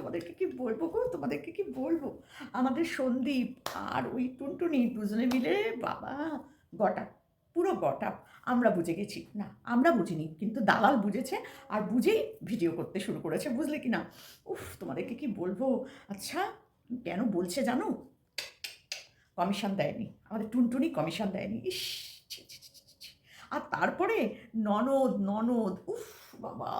তোমাদেরকে কি বলব গো? তোমাদেরকে কি বলব? আমাদের সন্দীপ আর ওই টুনটুনি দুজনে মিলে বাবা, গটা, পুরো গটা, আমরা বুঝে গেছি। না, আমরা বুঝিনি, কিন্তু দালাল বুঝেছে আর বুঝেই ভিডিও করতে শুরু করেছে, বুঝলে কি না? উফ, তোমাদেরকে কি বলব? আচ্ছা কেন বলছে জানো? কমিশন দেয়নি, আমাদের টুনটুনি কমিশন দেয়নি। ইস। আর তারপরে ননদ ননদ, উফ, বাবা।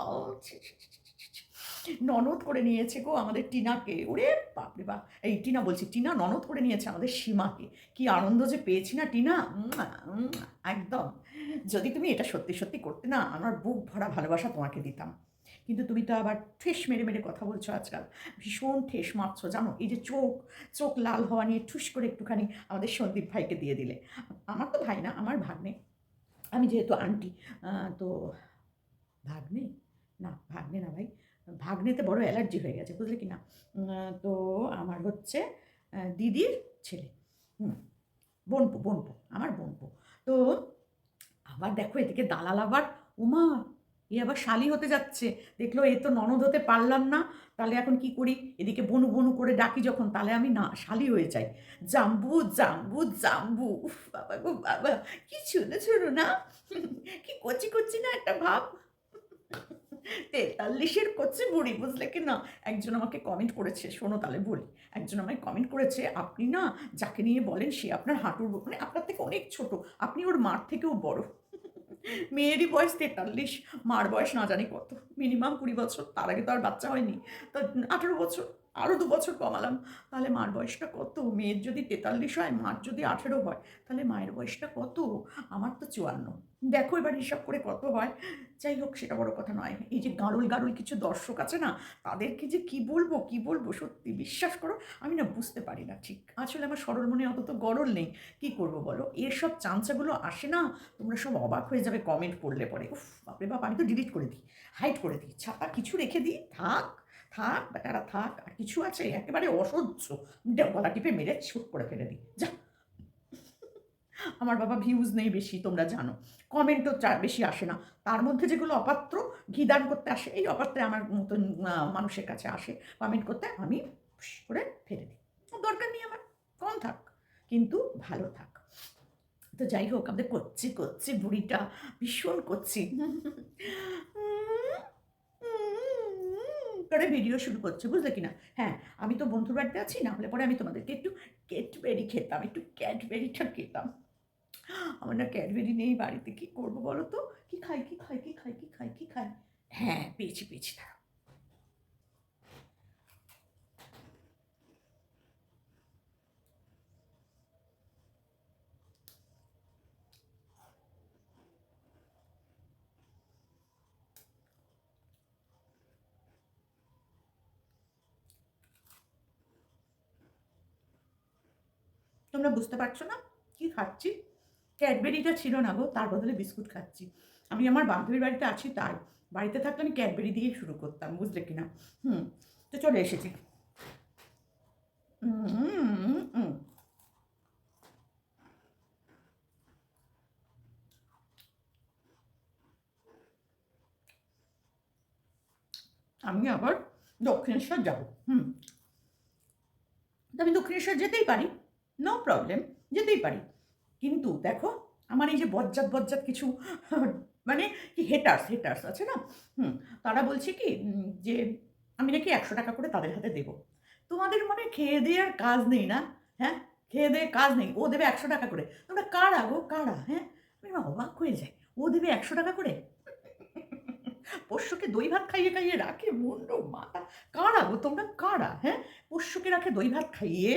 ননদ করে নিয়েছে গো আমাদের টিনাকে। ওরে বাপরে বাপ। এই টিনা বলছি, টিনা ননদ করে নিয়েছে আমাদের সীমাকে। কি আনন্দ যে পেয়েছি না টিনা? একদম। যদি তুমি এটা সত্যি সত্যি করতে না, আমার বুক ভরা ভালোবাসা তোমাকে দিতাম। কিন্তু তুমি তো আবার ঠেস মেরে মেরে কথা বলছো আজকাল। ভীষণ ঠেস মারছো, জানো? এই যে চোখ চোখ লাল হওয়া নিয়ে ঠুস করে একটুখানি আমাদের সন্দীপ ভাইকে দিয়ে দিলে। আমার তো ভাই না, আমার ভাগ্নে। আমি যেহেতু আন্টি তো ভাগ্নে? না ভাগ্নে না ভাই। ভাগ্নেতে বড় অ্যালার্জি হয়ে গেছে, বুঝলে কি না? তো আমার হচ্ছে দিদির ছেলে, হুম, বোনপো বোনপো, আমার বোনপো। তো আবার দেখো এদিকে দালাল আবার, উমা, এ আবার শালি হতে যাচ্ছে। দেখল এ তো ননদ হতে পারলাম না, তাহলে এখন কি করি? এদিকে বনু বনু করে ডাকি যখন, তাহলে আমি না, শালি হয়ে যাই। জাম্বু জাম্বু জাম্বু, উফ, বাবা গো, বাবা, কি ছোটো ছোটো না? কি কচি কচি না একটা ভাব? তেতাল্লিশের কচি বুড়ি বুঝলে কি না? একজন আমাকে কমেন্ট করেছে, শোনো তাহলে বলি। একজন আমায় কমেন্ট করেছে, আপনি না যাকে নিয়ে বলেন সে আপনার হাঁটুর মানে আপনার থেকে অনেক ছোট। আপনি ওর মার থেকেও বড়। মেয়েরই বয়স তেতাল্লিশ, মার বয়স না জানি কত। মিনিমাম কুড়ি বছর, তার আগে তো আর বাচ্চা হয়নি। তো আঠেরো বছর। আরও দু বছর কমালাম, তাহলে মার বয়সটা কত? মেয়ের যদি তেতাল্লিশ হয়, মার যদি আঠেরো হয়, তাহলে মায়ের বয়সটা কত? আমার তো চুয়ান্ন। দেখো এবার হিসাব করে কত হয়। যাই হোক, সেটা বড় কথা নয়। এই যে গাড়ল গাড়ল কিছু দর্শক আছে না, তাদেরকে যে কি বলব কি বলব, সত্যি বিশ্বাস করো, আমি না বুঝতে পারি না ঠিক। আসলে আমার সরল মনে অত তো গরল নেই। কি করব বলো? এসব চাঞ্চাগুলো আসে না, তোমরা সব অবাক হয়ে যাবে কমেন্ট পড়লে পরে। উফ, বাপরে বাপ, আমি তো ডিলিট করে দিই হাইড করে দিই। ছাপা কিছু রেখে দিই, থাক। থাক, বেটারা থাক, আর কিছু আছে, একেবারে অসহ্য। গলা টিপে মেরে ছুট করে ফেলে দিই। যা। আমার বাবা ভিউজ নেই বেশি, তোমরা জানো। কমেন্টও বেশি আসে না। তার মধ্যে যেগুলো অপাত্র, ঘি দান করতে আসে, এই অপাত্রে আমার মতন মানুষের কাছে আসে। কমেন্ট করতে আমি করে ফেলে দিই। দরকার নেই আমার, কম থাক, কিন্তু ভালো থাক। তো যাই হোক, আমাদের করছি করছি, বুড়িটা ভীষণ করছি। করে ভিডিও শুরু করছে, বুঝলে কিনা? হ্যাঁ আমি তো বন্ধুর বাড়িতে আছি, না হলে পরে আমি তোমাদেরকে একটু ক্যাটবেরি খেতাম, একটু ক্যাটবেরিটা খেতাম। আমার না ক্যাডবেরি নেই বাড়িতে, কী করব বলো তো? কী খাই কী খাই কী খাই কী খাই কী খাই? হ্যাঁ পেয়েছি পেয়েছি, দাঁড়াও। তোমরা বুঝতে পারছ না কি খাচ্ছি? ক্যাডবেরিটা ছিল না গো, তার বদলে বিস্কুট খাচ্ছি। আমি আমার বান্ধবীর বাড়িতে আছি তাই। বাড়িতে থাকলে আমি ক্যাডবেরি দিয়েই শুরু করতাম, বুঝলে কিনা? হুম, তো চলে এসেছি। আমি আবার দক্ষিণেশ্বর যাব, হুম। আমি দক্ষিণেশ্বর যেতেই পারি। নো প্রবলেম যেতেই পারি। কিন্তু দেখো, আমার এই যে বজ্জাত বজ্জাত কিছু মানে কি হেটার্স হেটার্স আছে না? হুম, তারা বলছে কি যে আমি নাকি একশো টাকা করে তাদের হাতে দেবো। তোমাদের মনে খেয়ে দিয়ে আর কাজ নেই না? হ্যাঁ? খেয়ে দিয়ে কাজ নেই, ও দেবে একশো টাকা করে। তোমরা কারা গো? কারা? হ্যাঁ? আমি অবাক হয়ে যাই। ও দেবে একশো টাকা করে? পোষ্যকে দই ভাত খাইয়ে খাইয়ে রাখে, মুন্ড, মাথা। কারা গো তোমরা? কারা? হ্যাঁ? পোষ্যকে রাখে দই ভাত খাইয়ে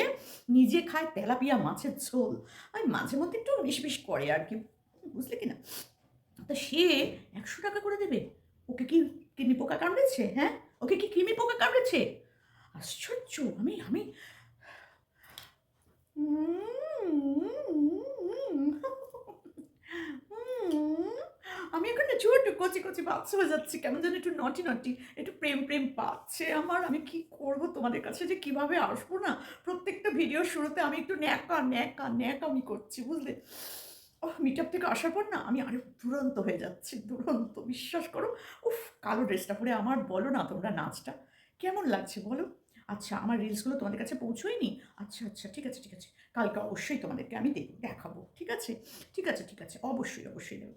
নিজে খায় তেলাপিয়া মাছের ঝোল। আমি মাঝে মধ্যে একটু মিশমিশ করে আর কি, বুঝলে কি না তা সে একশো টাকা করে দেবে। ওকে কি কৃমি পোকা কামড়েছে? হ্যাঁ? ওকে কি কৃমি পোকা কামড়েছে? আশ্চর্য, আমি আমি আমি এখানে ছোট কচি কচি বাচ্চা হয়ে যাচ্ছি কেমন যেন একটু নটি নটি একটু প্রেম প্রেম পাচ্ছে আমার। আমি কি করব তোমাদের কাছে যে কীভাবে আসব না? প্রত্যেকটা ভিডিও শুরুতে আমি একটু ন্যাকা ন্যাকা ন্যাকা আমি করছি, বুঝলে? ও মিটআপ থেকে আসার পর না আমি আরও দুরন্ত হয়ে যাচ্ছি, দুরন্ত, বিশ্বাস করো। উফ, কালো ড্রেসটা পরে আমার বলো না তোমরা নাচটা। কেমন লাগছে বলো? আচ্ছা আমার রিলসগুলো তোমাদের কাছে পৌঁছোয়নি? আচ্ছা আচ্ছা ঠিক আছে ঠিক আছে। কালকে অবশ্যই তোমাদেরকে আমি দেখ দেখাবো, ঠিক আছে? ঠিক আছে ঠিক আছে, অবশ্যই অবশ্যই দেবো।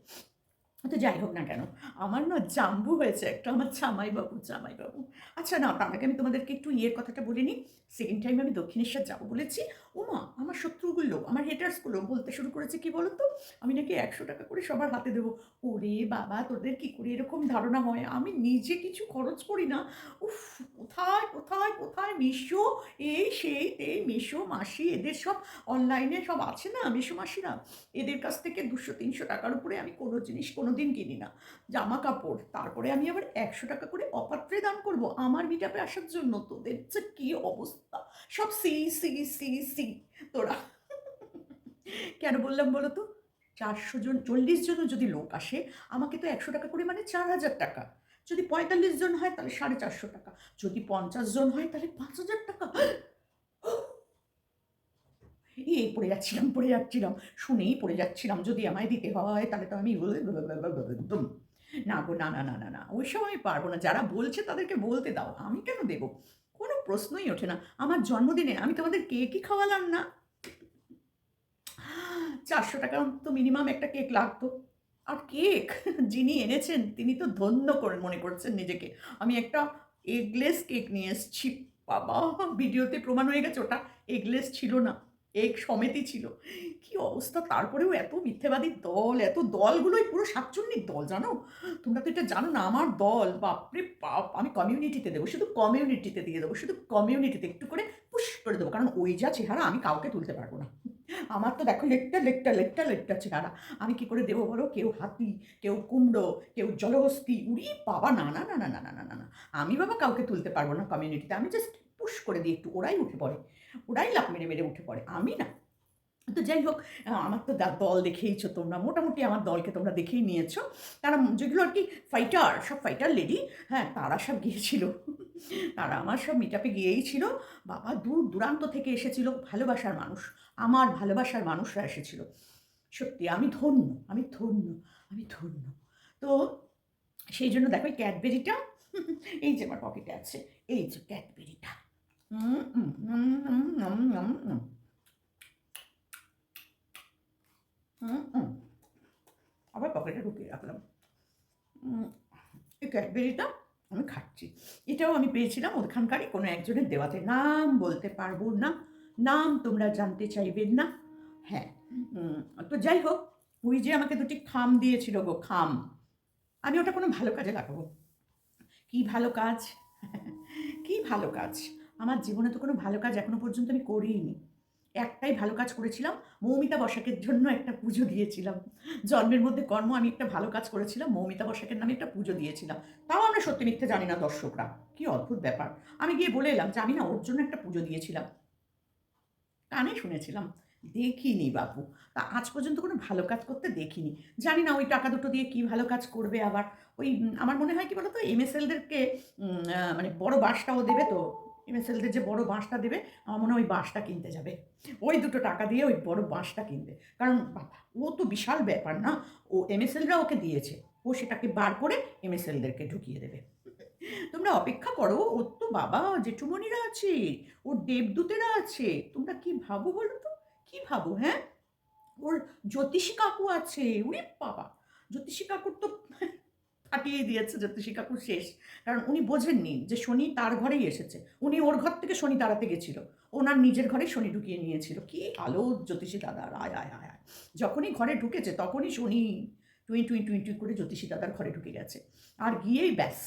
তো যাই হোক না কেন, আমার না জাম্বু হয়েছে একটা, আমার জামাইবাবু জামাইবাবু। আচ্ছা না তার আগে আমি তোমাদেরকে একটু ইয়ের কথাটা বলে নিই। সেকেন্ড টাইম আমি দক্ষিণেশ্বর যাব বলেছি। ওমা, আমার শত্রুগুলো, আমার হেটার্সগুলো বলতে শুরু করেছে কি বলতো? আমি নাকি একশো টাকা করে সবার হাতে দেবো। ওরে বাবা, তোদের কি করে এরকম ধারণা হয়? আমি নিজে কিছু খরচ করি না। উফ, কোথায় কোথায় কোথায়? মিশো? এই, সেই এই মিশো, মাসি, এদের সব অনলাইনে সব আছে না, মিশো মাসিরা? এদের কাছ থেকে দুশো, তিনশো টাকার উপরে আমি কোনো জিনিস কোনো দিন কিনি না। জামা কাপড় তারপরে আমি আবার একশো টাকা করে অপাত্রে দান করব আমার মিটাপে আসার জন্য। তোদের যে কী অবস্থা? সব সি সি সি সি তোরা। কেন বললাম বলো তো? চারশো জন, চল্লিশ জন যদি লোক আসে, আমাকে তো একশো টাকা করে মানে চার হাজার টাকা। যদি পঁয়তাল্লিশ জন হয়, তাহলে সাড়ে চারশো টাকা। যদি পঞ্চাশ জন হয়, তাহলে পাঁচ হাজার টাকা। এই পড়ে যাচ্ছিলাম পড়ে যাচ্ছিলাম। শুনেই পড়ে যাচ্ছিলাম, যদি আমায় দিতে হয়, তাহলে তো আমি একদম না গো, না না না না না, ওইসব আমি পারব না। যারা বলছে তাদেরকে বলতে দাও, আমি কেন দেবো? প্রশ্নই ওঠে না। আমার জন্মদিনে আমি তোমাদের কেকই খাওয়ালাম না। চারশো টাকার তো মিনিমাম একটা কেক লাগতো। আর কেক যিনি এনেছেন, তিনি তো ধন্য করে মনে করছেন নিজেকে। আমি একটা এগলেস কেক নিয়ে এসেছি। বাবা, ভিডিওতে প্রমাণ হয়ে গেছে, ওটা এগলেস ছিল না। এগ সমেতই ছিল। কি অবস্থা? তারপরেও এত মিথ্যেবাদী দল, এত দলগুলোই পুরো সাতচল্লিশ দল, জানো? তোমরা তো এটা জানো না, আমার দল, বাপরে বাপ, আমি কমিউনিটিতে দেবো, শুধু কমিউনিটিতে দিয়ে দেবো, শুধু কমিউনিটিতে একটু করে পুশ করে দেবো, কারণ ওই যা চেহারা আমি কাউকে তুলতে পারব না। আমার তো দেখো লেকটা লেকটা লেকটা লেকটা চেহারা। আমি কি করে দেবো বলো? কেউ হাতি, কেউ কুমড়ো, কেউ জলহস্তি, উড়ি বাবা, না না না না না না না না আমি বাবা কাউকে তুলতে পারব না কমিউনিটিতে আমি জাস্ট পুশ করে দিই একটু ওরাই উঠে পড়ে। ওরাই লাভ মেরে মেরে উঠে পড়ে। আমি না। তো যাই হোক আমার তো দল দেখেইছো তোমরা। মোটামুটি আমার দলকে তোমরা দেখেই নিয়েছো। তারা যেগুলো আর কি ফাইটার সব ফাইটার লেডি হ্যাঁ তারা সব গিয়েছিল। তারা আমার সব মিটাপে গিয়েই ছিল। বাবা দূর দূরান্ত থেকে এসেছিল ভালোবাসার মানুষ। আমার ভালোবাসার মানুষরা এসেছিল। সত্যি, আমি ধন্য আমি ধন্য আমি ধন্য। তো সেই জন্য দেখো এই ক্যাডবেরিটা এই যে আমার পকেটে আছে, এই যে ক্যাডবেরিটা আবার পকেটে ঢুকিয়ে রাখলাম। এই ক্যাডবেরিটা আমি খাচ্ছি। এটাও আমি পেয়েছিলাম ওখানকারই, কোনো একজনের দেওয়াতে। নাম বলতে পারব না। নাম তোমরা জানতে চাইবেন না। হ্যাঁ তো যাই হোক, ওই যে আমাকে দুটি খাম দিয়েছিল গো, খাম। আমি ওটা কোনো ভালো কাজে লাগাবো। কি ভালো কাজ? কি ভালো কাজ? আমার জীবনে তো কোনো ভালো কাজ এখনও পর্যন্ত আমি করিনি। একটাই ভালো কাজ করেছিলাম, মৌমিতা বসাকের জন্য একটা পুজো দিয়েছিলাম। জন্মের মধ্যে কর্ম আমি একটা ভালো কাজ করেছিলাম, মৌমিতা বসাকের নামে একটা পুজো দিয়েছিলাম। তাও আমরা সত্যি মিথ্যে জানি না দর্শকরা। কি অদ্ভুত ব্যাপার। আমি গিয়ে বলে এলাম যে আমি না ওর জন্য একটা পুজো দিয়েছিলাম। কানে শুনেছিলাম, দেখিনি বাপু। তা আজ পর্যন্ত কোনো ভালো কাজ করতে দেখিনি। জানি না ওই টাকা দুটো দিয়ে কি ভালো কাজ করবে আবার। ওই, আমার মনে হয় কি বলতো এম এস এলদেরকে মানে বড় বাসটাও দেবে তো। এমএসএলদের যে বড় বাঁশটা দেবে, আমার মনে হয় ওই বাঁশটা কিনতে যাবে। ওই দুটো টাকা দিয়ে ওই বড় বাঁশটা কিনবে। কারণ ও তো বিশাল ব্যাপার না। ও এমএসএলরা ওকে দিয়েছে। ও সেটাকে বার করে এমএসএলদেরকে ঢুকিয়ে দেবে। তোমরা অপেক্ষা করো ওর তো বাবা, জেঠুমণিরা আছে, ওর দেবদূতেরা আছে। তোমরা কি ভাবো বলো তো? কি ভাবো হ্যাঁ? ওর জ্যোতিষী কাকু আছে উনি বাবা! জ্যোতিষী কাকুর তো ফাটিয়ে দিয়েছে জ্যোতিষী কাকু শেষ। কারণ উনি বোঝেননি যে শনি তার ঘরেই এসেছে। উনি ওর ঘর থেকে শনি তাড়াতে গেছিল। ওনার নিজের ঘরে শনি ঢুকিয়ে নিয়েছিল। কি আলো জ্যোতিষী দাদা, আয় আয় আয় আয়। যখনই ঘরে ঢুকেছে তখনই শনি টুই টুই টুই টুই করে জ্যোতিষী দাদার ঘরে ঢুকে গেছে। আর গিয়েই ব্যাস,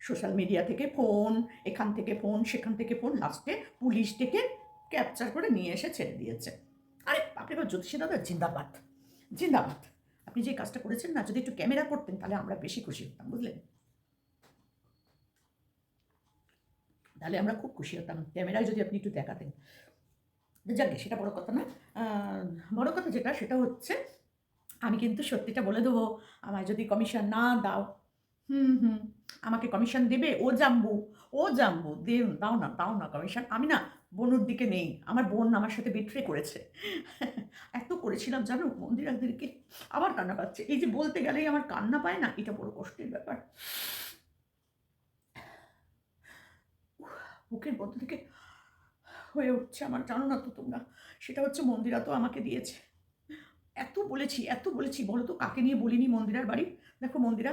সোশ্যাল মিডিয়া থেকে ফোন, এখান থেকে ফোন, সেখান থেকে ফোন, লাস্টে পুলিশ থেকে ক্যাপচার করে নিয়ে এসে ছেড়ে দিয়েছে। আরে আপনি জ্যোতিষী দাদা, জিন্দাবাদ। জিন্দাবাদ। আপনি যে কাজটা করেছেন না, যদি একটু ক্যামেরা করতেন, তাহলে আমরা বেশি খুশি হতাম, বুঝলেন? তাহলে আমরা খুব খুশি হতাম, ক্যামেরায় যদি আপনি একটু দেখাতেন। যাকে সেটা বড় কথা না। বড় কথা যেটা, সেটা হচ্ছে, আমি কিন্তু সত্যিটা বলে দেবো, আমায় যদি কমিশন না দাও, হুম হুম, আমাকে কমিশন দেবে, ও জাম্বু ও জাম্বু দে দাও না দাও না কমিশন আমি না বোনুর দিকে নেই। আমার বোন আমার সাথে বিট্রে করেছে। এত করেছিলাম, জানো মন্দিরাদেরকে আবার কান্না পাচ্ছে। এই যে বলতে গেলেই আমার কান্না পায় না, এটা বড় কষ্টের ব্যাপার। বুকের মধ্যে থেকে হয়ে উঠছে আমার, জানো না তো তোমরা। সেটা হচ্ছে মন্দিরা তো আমাকে দিয়েছে। এত বলেছি এত বলেছি। বলো তো, কাকে নিয়ে বলিনি মন্দিরার বাড়ি? দেখো মন্দিরা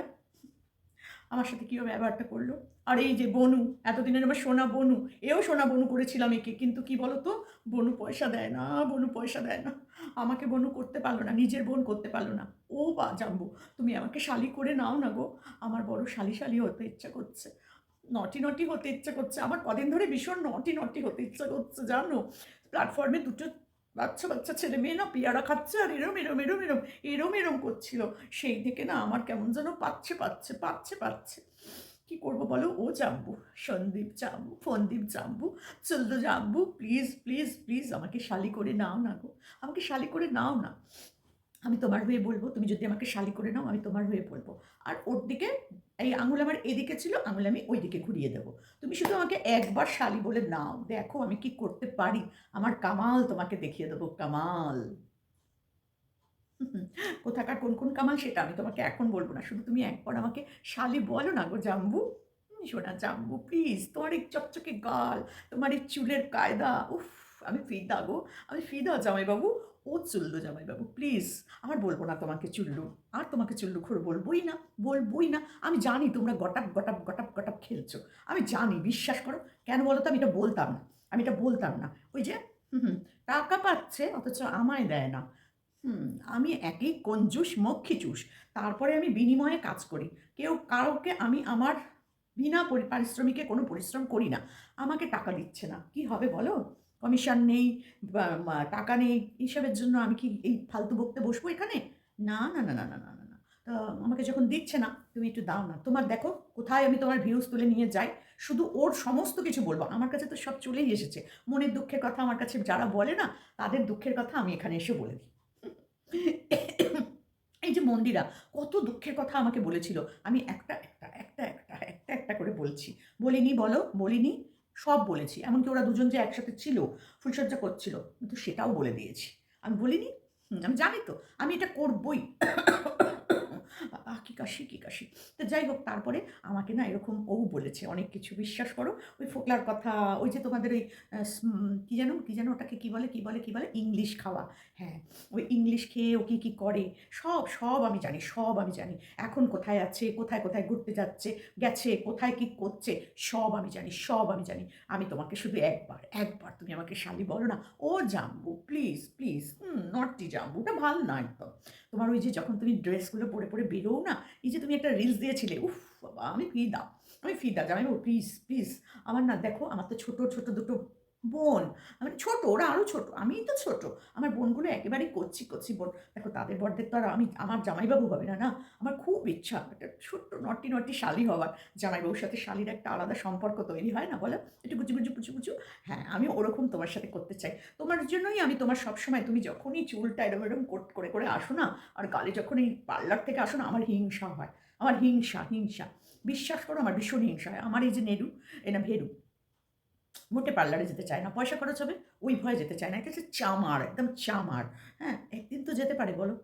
আমার সাথে কীভাবে ব্যবহারটা করল? আর এই যে বনু, এতদিনের আমার সোনা বনু, এও সোনা বনু করেছিলাম একে কিন্তু কি বলো তো বনু পয়সা দেয় না, বনু পয়সা দেয় না। আমাকে বনু করতে পারল না, নিজের বোন করতে পারল না। ও বা জানব তুমি আমাকে শালি করে নাও না গো। আমার বড় শালি শালি হতে ইচ্ছা করছে। নটি নটি হতে ইচ্ছা করছে। আমার কদিন ধরে ভীষণ নটি নটি হতে ইচ্ছা করছে, জানো? প্ল্যাটফর্মে দুটো বাচ্চা বাচ্চা ছেলে মেয়ে না, পেয়ারা খাচ্ছে আর এরম এরম এরম এরম এরম এরম করছিল। সেই থেকে না আমার কেমন যেন পাচ্ছে পাচ্ছে পাচ্ছে পাচ্ছে। কি করব বলো? ও জাম্বু, সন্দীপ জাম্বু, ফন্দীপ জাম্বু চলতো জাম্বু প্লিজ প্লিজ প্লিজ আমাকে শালি করে নাও না গো। আমাকে শালি করে নাও না। আমি তোমার হয়ে বলব, তুমি যদি আমাকে শালি করে নাও, আমি তোমার হয়ে বলব। আর ওর দিকে, এই আঙুল আমার এদিকে ছিল, আঙুল আমি ওই দিকে ঘুরিয়ে দেবো। তুমি শুধু আমাকে একবার শালি বলে নাও, দেখো আমি কি করতে পারি। আমার কামাল তোমাকে দেখিয়ে দেবো, কামাল। কোথাকার, কোন কোন কামাল সেটা আমি তোমাকে এখন বলব না। শুধু তুমি একবার আমাকে শালি বলো না গো জাম্বু। সোনা জাম্বু প্লিজ তোমার এই চকচকে গাল, তোমার এই চুলের কায়দা, উফ। আমি ফিদা গো, আমি ফিদা জামাইবাবু ও চুল্লু জামাইবাবু। প্লিজ আমার বলব না তোমাকে চুল্লু। আর তোমাকে চুল্লু ঘোর বলবোই না বলবোই না। আমি জানি তোমরা গটাপ গটাপ গটাপ গটাপ খেলছো। আমি জানি, বিশ্বাস করো। কেন বলো তো আমি এটা বলতাম না। আমি এটা বলতাম না। ওই যে টাকা পাচ্ছে, অথচ আমায় দেয় না। হুম, আমি একই কঞ্জুস মক্ষিচুস তারপরে আমি বিনিময়ে কাজ করি। কেউ কাউকে আমি আমার বিনা পরি- পারিশ্রমিকে কোনো পরিশ্রম করি না। আমাকে টাকা দিচ্ছে না। কি হবে বলো? কমিশন নেই টাকা নেই, এইসবের জন্য আমি কি এই ফালতু বকতে বসবো এখানে? না না না না না না না। তো আমাকে যখন দিচ্ছে না, তুমি একটু দাও না। তোমার দেখো কোথায় আমি তোমার ভিউজ তুলে নিয়ে যাই। শুধু ওর সমস্ত কিছু বলব। আমার কাছে তো সব চলেই এসেছে। মনের দুঃখের কথা আমার কাছে যারা বলে না, তাদের দুঃখের কথা আমি এখানে এসে বলে দিই। এই যে মন্দিরা, কত দুঃখের কথা আমাকে বলেছিল। আমি একটা একটা একটা একটা একটা একটা করে বলছি। বলিনি বলো, বলিনি। সব বলেছি। এমনকি ওরা দুজন যে একসাথে ছিল ফুলসজ্জা করছিল কিন্তু সেটাও বলে দিয়েছি। আমি বলিনি আমি জানি তো, আমি এটা করবই। আহ, কি কাশি কি কাশি। তো যাই হোক তারপরে আমাকে না এরকম ও বলেছে অনেক কিছু বিশ্বাস করো। ওই ফোকলার কথা ওই যে তোমাদের ওই কি জানো কি জানো ওটাকে কি বলে কি বলে কি বলে ইংলিশ খাওয়া। হ্যাঁ ওই ইংলিশ খেয়ে ও কী কী করে? সব সব আমি জানি সব আমি জানি। এখন কোথায় আছে কোথায় কোথায় ঘুরতে যাচ্ছে গেছে কোথায় কি করছে সব আমি জানি সব আমি জানি। আমি তোমাকে শুধু একবার একবার তুমি আমাকে শালি বলো না ও জাম্বু প্লিজ প্লিজ নটটি জাম্বু ওটা ভালো না একদম তোমার ওই যে যখন তুমি ড্রেসগুলো পরে পরে বেরোও না? এই যে তুমি একটা রিলস দিয়েছিলে, উফ বাবা, আমি ফি দাও আমি ফি ফিদা জামাই প্লিজ প্লিজ আমার না, দেখো, আমার তো ছোটো ছোটো দুটো বোন। মানে ছোট, ওরা আরও ছোট। আমিই তো ছোট। আমার বোনগুলো একেবারেই করছি করছি বোন। দেখো, তাদের বড়দের তো আর আমি, আমার জামাইবাবু হবে না না? আমার খুব ইচ্ছা, একটা ছোট্ট, নটি নটি শালি হওয়ার। জামাইবাবুর সাথে শালির একটা আলাদা সম্পর্ক তৈরি হয় না বলো? একটু গুচু গুচু পুচু পুচু হ্যাঁ আমি ওরকম তোমার সাথে করতে চাই। তোমার জন্যই আমি তোমার সবসময়, তুমি যখনই চুলটা এরম এরম কোট করে করে আসো না, আর গালে যখন এই পার্লার থেকে আসো না, আমার হিংসা হয়। আমার হিংসা হিংসা। বিশ্বাস করো, আমার ভীষণ হিংসা হয়। আমার এই যে নেরু এ না ভেরু মোটে পার্লারে যেতে চায় না, পয়সা খরচ হবে, ওই ভয়ে যেতে চায় না, এটা হচ্ছে চামার, একদম চামার। হ্যাঁ একদিন তো যেতে পারে, বলো।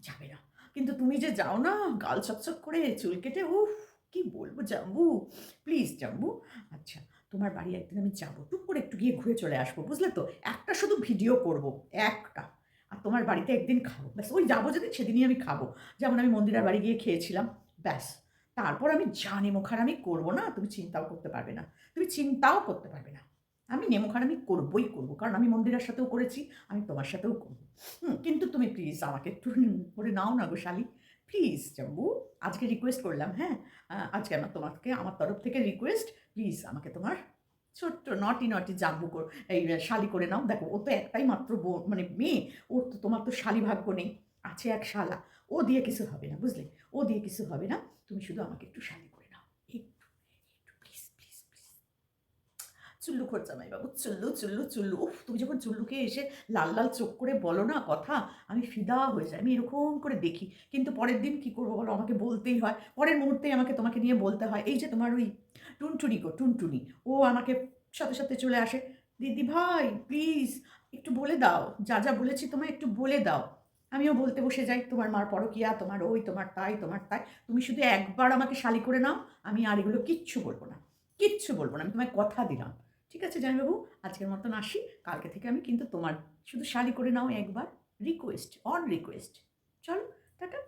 যাবে না। কিন্তু তুমি যে যাও না, গাল চকচক করে, চুল কেটে, উফ, কি বলব জাম্বু? প্লিজ জাম্বু। আচ্ছা তোমার বাড়ি একদিন আমি যাব। টুক করে একটু গিয়ে ঘুরে চলে আসব, বুঝলে তো? একটা শুধু ভিডিও করব, একটা। আর তোমার বাড়িতে একদিন খাব, ব্যাস, ওই যাব যেদিন, সেদিনই আমি খাব। যেমন আমি মন্দিরের বাড়ি গিয়ে খেয়েছিলাম, ব্যাস। তারপর আমি যা নেমোখারামি করব না, তুমি চিন্তাও করতে পারবে না। তুমি চিন্তাও করতে পারবে না। আমি নেমোখারামি করবোই করব, কারণ আমি মন্দিরের সাথেও করেছি, আমি তোমার সাথেও করব। হুম, কিন্তু তুমি প্লিজ আমাকে একটু করে নাও না গো শালি। প্লিজ জাম্বু, আজকে রিকোয়েস্ট করলাম হ্যাঁ? আজকে আমার তোমাকে, আমার তরফ থেকে রিকোয়েস্ট প্লিজ আমাকে তোমার ছোট্ট নটি নটি জাম্বু কর, এই শালি করে নাও। দেখো, ও তো একটাই মাত্র মানে মেয়ে, ওর তো তোমার তো শালি ভাগ্য নেই। আছে এক শালা। ও দিয়ে কিছু হবে না, বুঝলে? ও দিয়ে কিছু হবে না, তুমি শুধু আমাকে একটু শালি করে নাও। একটু একটু প্লিজ প্লিজ প্লিজ চুল্লু খরচামাই বাবু, চুল্লু চুল্লু চুল্লু। উফ, তুমি যখন চুল্লুকে এসে লাল লাল চোখ করে বলো না কথা, আমি ফিদা হয়ে যাই, আমি এরকম করে দেখি। কিন্তু পরের দিন কি করব বলো, আমাকে বলতেই হয়। পরের মুহূর্তেই আমাকে তোমাকে নিয়ে বলতে হয়, এই যে তোমার ওই টুনটুনি গো, টুনটুনি, ও আমাকে সাথে সাথে চলে আসে। দিদি ভাই প্লিজ একটু বলে দাও, যা যা বলেছি তোমায় একটু বলে দাও। আমিও বলতে বসে যাই, তোমার মার পরকিয়া, তোমার ওই, তোমার তাই তোমার তাই। তুমি শুধু একবার আমাকে শালি করে নাও, আমি আর এগুলো কিচ্ছু বলব না। কিচ্ছু বলব না, আমি তোমায় কথা দিলাম। ঠিক আছে, জামাইবাবু? আজকের মতন আসি। কালকে থেকে আমি কিন্তু তোমার শুধু শালি করে নাও একবার। রিকোয়েস্ট অন রিকোয়েস্ট চলো, টাটা।